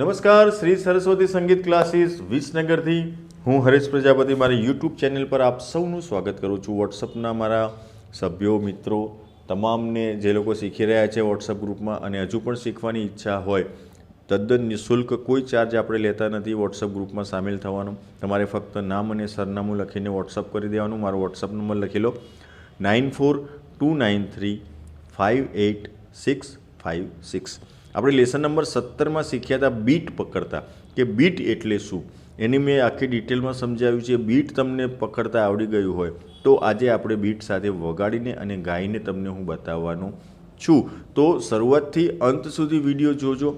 નમસ્કાર, શ્રી સરસ્વતી સંગીત ક્લાસીસ, વિસનગરથી. હું હરેશ પ્રજાપતિ, મારી યુટ્યુબ ચેનલ પર આપ સૌનું સ્વાગત કરું છું. વોટ્સઅપના મારા સભ્યો, મિત્રો, તમામને જે લોકો શીખી રહ્યા છે વોટ્સઅપ ગ્રુપમાં અને હજુ પણ શીખવાની ઈચ્છા હોય, તદ્દન નિઃશુલ્ક કોઈ ચાર્જ આપણે લેતા નથી વોટ્સઅપ ગ્રુપમાં સામેલ થવાનો. તમારે ફક્ત નામ અને સરનામું લખીને વોટ્સઅપ કરી દેવાનું. મારો વોટ્સઅપ નંબર લખી લો. Nine four two nine three five eight six five six. આપણે લેસન નંબર સત્તરમાં શીખ્યા હતા બીટ પકડતા. કે બીટ એટલે શું? એની મેં આખી ડિટેલમાં સમજાવ્યું છે, બીટ તમને પકડતા આવડી ગયું હોય તો આજે આપણે બીટ સાથે વગાડીને અને ગાઈને તમને હું બતાવવાનો છું. તો શરૂઆતથી અંત સુધી વીડિયો જોજો,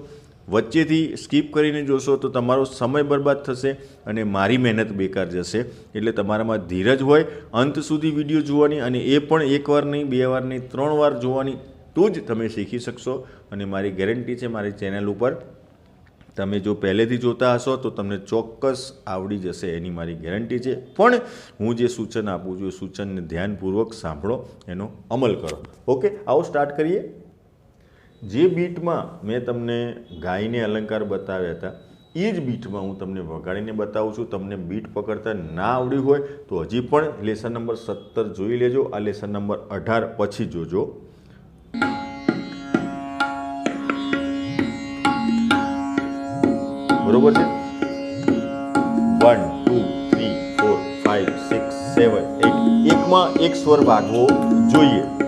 વચ્ચેથી સ્કીપ કરીને જોશો તો તમારો સમય બરબાદ થશે અને મારી મહેનત બેકાર જશે. એટલે તમારામાં ધીરજ હોય, અંત સુધી વીડિયો જોવાની અને એ પણ એકવાર નહીં, બે વાર નહીં, ત્રણ વાર જોવાની તો જ તમે શીખી શકશો અને મારી ગેરંટી છે મારી ચેનલ ઉપર. તમે જો પહેલેથી જોતા હશો તો તમને ચોક્કસ આવડી જશે એની મારી ગેરંટી છે. પણ હું જે સૂચન આપું છું એ સૂચનને ધ્યાનપૂર્વક સાંભળો, એનો અમલ કરો. ઓકે, આવો સ્ટાર્ટ કરીએ. જે બીટમાં મેં તમને ગાયને અલંકાર બતાવ્યા હતા, એ જ બીટમાં હું તમને વગાડીને બતાવું છું. તમને બીટ પકડતા ના આવડ્યું હોય તો હજી પણ લેસન નંબર સત્તર જોઈ લેજો, આ લેસન નંબર અઢાર પછી જોજો. બરોબર છે? One two three four five six seven eight એકમાં એક સ્વર ભાગવો જોઈએ.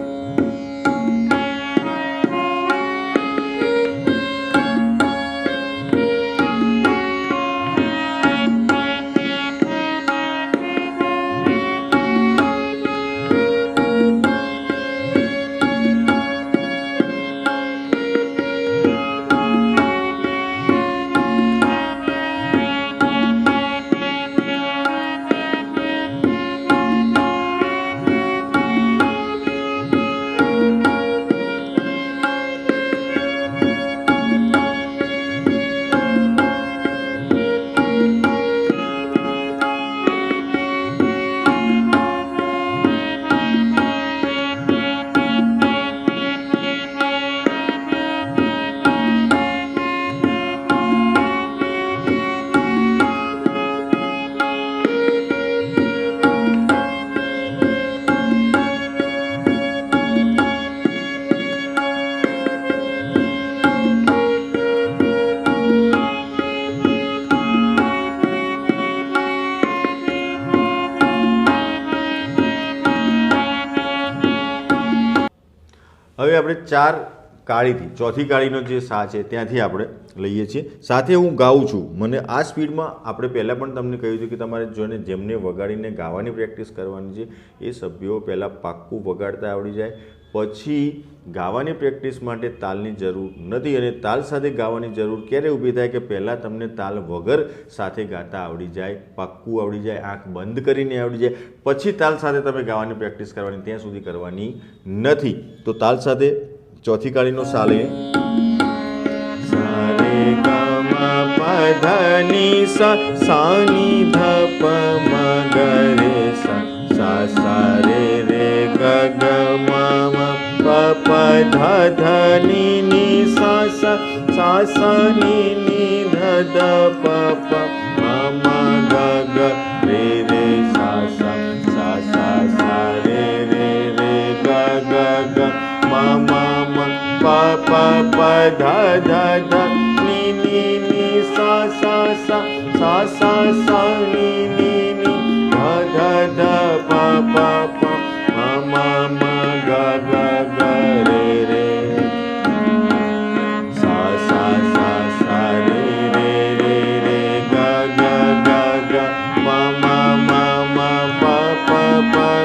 હવે આપણે ચાર કાળીથી, ચોથી કાળીનો જે સા છે ત્યાંથી આપણે લઈએ છીએ. સાથે હું ગાઉં છું. મને આ સ્પીડમાં આપણે પહેલાં પણ તમને કહ્યું છે કે તમારે જોઈને જેમને વગાડીને ગાવાની પ્રેક્ટિસ કરવાની છે, એ સભ્યો પહેલાં પાક્કું વગાડતા આવડી જાય. પછી ગાવાની પ્રેક્ટિસ માટે તાલની જરૂર નથી અને તાલ સાથે ગાવાની જરૂર ક્યારે ઊભી થાય કે પહેલાં તમને તાલ વગર સાથે ગાતા આવડી જાય, પાક્કું આવડી જાય, આંખ બંધ કરીને આવડી જાય, પછી તાલ સાથે તમે ગાવાની પ્રેક્ટિસ કરવાની ત્યાં સુધી કરવાની નથી. તો તાલ સાથે ચોથી કાળીનો સાલે. સા, સાની ધપ મગરે સા સા રે રે ગ ध ध नि नि सा सा सा सा नि नि ध ध प प म म ग ग रे रे सा सा सा सा सा रे रे रे ग ग ग म म म प प प ध ध ध नि नि नि सा सा सा सा सा सा नि नि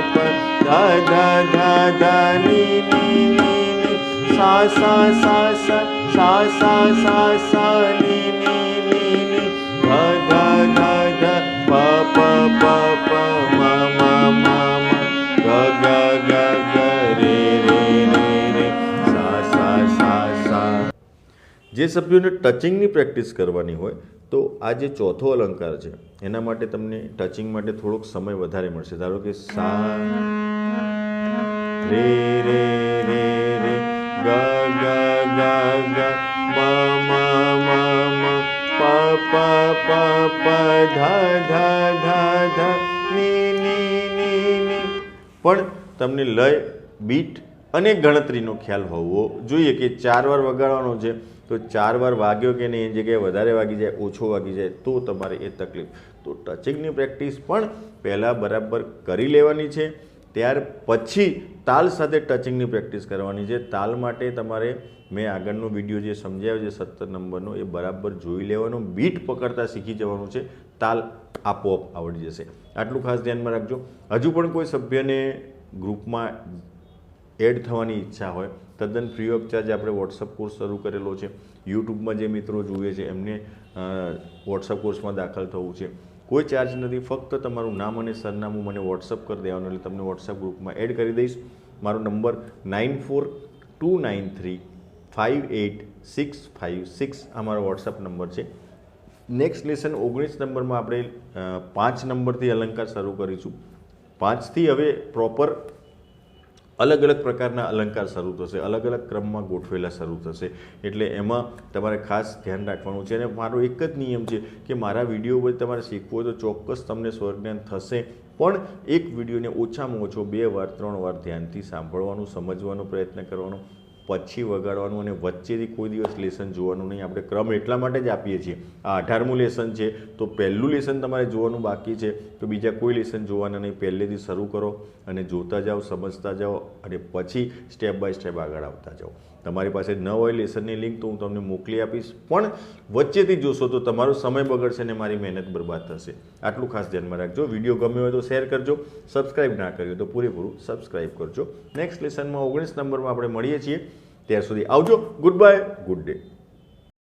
પ ધ ધ ધ ધ ની ની ની ની સા સા સા સા સા સા સા સા ની ની ની ની ધ ધ ધ ધ પ પ પ પ મ મ મ મ ગ ગ ગ ગ રે રે રે રે સા સા સા સા જે સભ્યોને ટચિંગની પ્રેક્ટિસ કરવાની હોય તો આ જે ચોથો અલંકાર છે, એના માટે તમને ટચિંગ માટે થોડોક સમય વધારે મળશે. ધારો કે સા, રે રે રે રે, ગ ગ ગ ગ, મ મ મ મ ધા ધા ધા ધા ની ની ની ની પણ તમને લય, બીટ અને ગણતરીનો ખ્યાલ હોવો જોઈએ કે ચાર વાર વગાડવાનો છે, તો ચાર વાર વાગ્યો કે નહીં, એ જગ્યાએ વધારે વાગી જાય, ઓછો વાગી જાય, તો તમારે એ તકલીફ. તો ટચિંગની પ્રેક્ટિસ પણ પહેલાં બરાબર કરી લેવાની છે, ત્યાર પછી તાલ સાથે ટચિંગની પ્રેક્ટિસ કરવાની છે. તાલ માટે તમારે, મેં આગળનો વીડિયો જે સમજાવ્યો છે, સત્તર નંબરનો, એ બરાબર જોઈ લેવાનો, બીટ પકડતા શીખી જવાનું છે, તાલ આપોઆપ આવડી જશે. આટલું ખાસ ધ્યાનમાં રાખજો. હજુ પણ કોઈ સભ્યને ગ્રુપમાં એડ થવાની ઈચ્છા હોય, તદ્દન ફ્રી ઓફ ચાર્જ આપણે વોટ્સઅપ કોર્સ શરૂ કરેલો છે, યુટ્યુબમાં જે મિત્રો જુએ છે, એમને વોટ્સઅપ કોર્સમાં દાખલ થવું છે. કોઈ ચાર્જ નથી, ફક્ત તમારું નામ અને સરનામું મને વોટ્સઅપ કરી દેવાનું એટલે તમને વોટ્સઅપ ગ્રુપમાં એડ કરી દઈશ. મારો number nine four two nine three five eight six five six આ મારો વોટ્સઅપ નંબર છે. નેક્સ્ટ લેસન ઓગણીસ નંબરમાં આપણે પાંચ નંબરથી અલંકાર શરૂ કરીશું. પાંચથી હવે પ્રોપર અલગ અલગ પ્રકારના અલંકાર શરૂ થશે અલગ અલગ ક્રમમાં ગોઠવેલા શરૂ થશે. એટલે એમાં તમારે ખાસ ધ્યાન રાખવાનું છે. અને મારો એક જ નિયમ છે કે મારા વીડિયો પર તમારે શીખવું હોય તો ચોક્કસ તમને સ્વરજ્ઞાન થશે. પણ એક વિડીયોને ઓછામાં ઓછો બે વાર, ત્રણ વાર ધ્યાનથી સાંભળવાનું, સમજવાનો પ્રયત્ન કરવાનો. પછી વગાડવાનું અને વચ્ચેથી કોઈ દિવસ લેસન જોવાનું નહીં. આપણે ક્રમ એટલા માટે જ આપીએ છીએ. આ અઢારમું લેસન છે, તો પહેલું લેસન તમારે જોવાનું બાકી છે, તો બીજા કોઈ લેસન જોવાના નહીં. પહેલેથી શરૂ કરો અને જોતા જાઓ, સમજતા જાઓ અને પછી સ્ટેપ બાય સ્ટેપ આગળ આવતા જાઓ. તમારી પાસે ન હોય લેસનની લિંક તો હું તમને મોકલી આપીશ. પણ વચ્ચેથી જોશો તો તમારો સમય બગડશે ને મારી મહેનત બરબાદ થશે. આટલું ખાસ ધ્યાનમાં રાખજો. વીડિયો ગમ્યો હોય તો શેર કરજો. સબસ્ક્રાઇબ ના કર્યો તો પૂરેપૂરું સબસ્ક્રાઇબ કરજો. નેક્સ્ટ લેસનમાં ઓગણીસ નંબરમાં આપણે મળીએ છીએ. ત્યાં સુધી આવજો. Good bye good day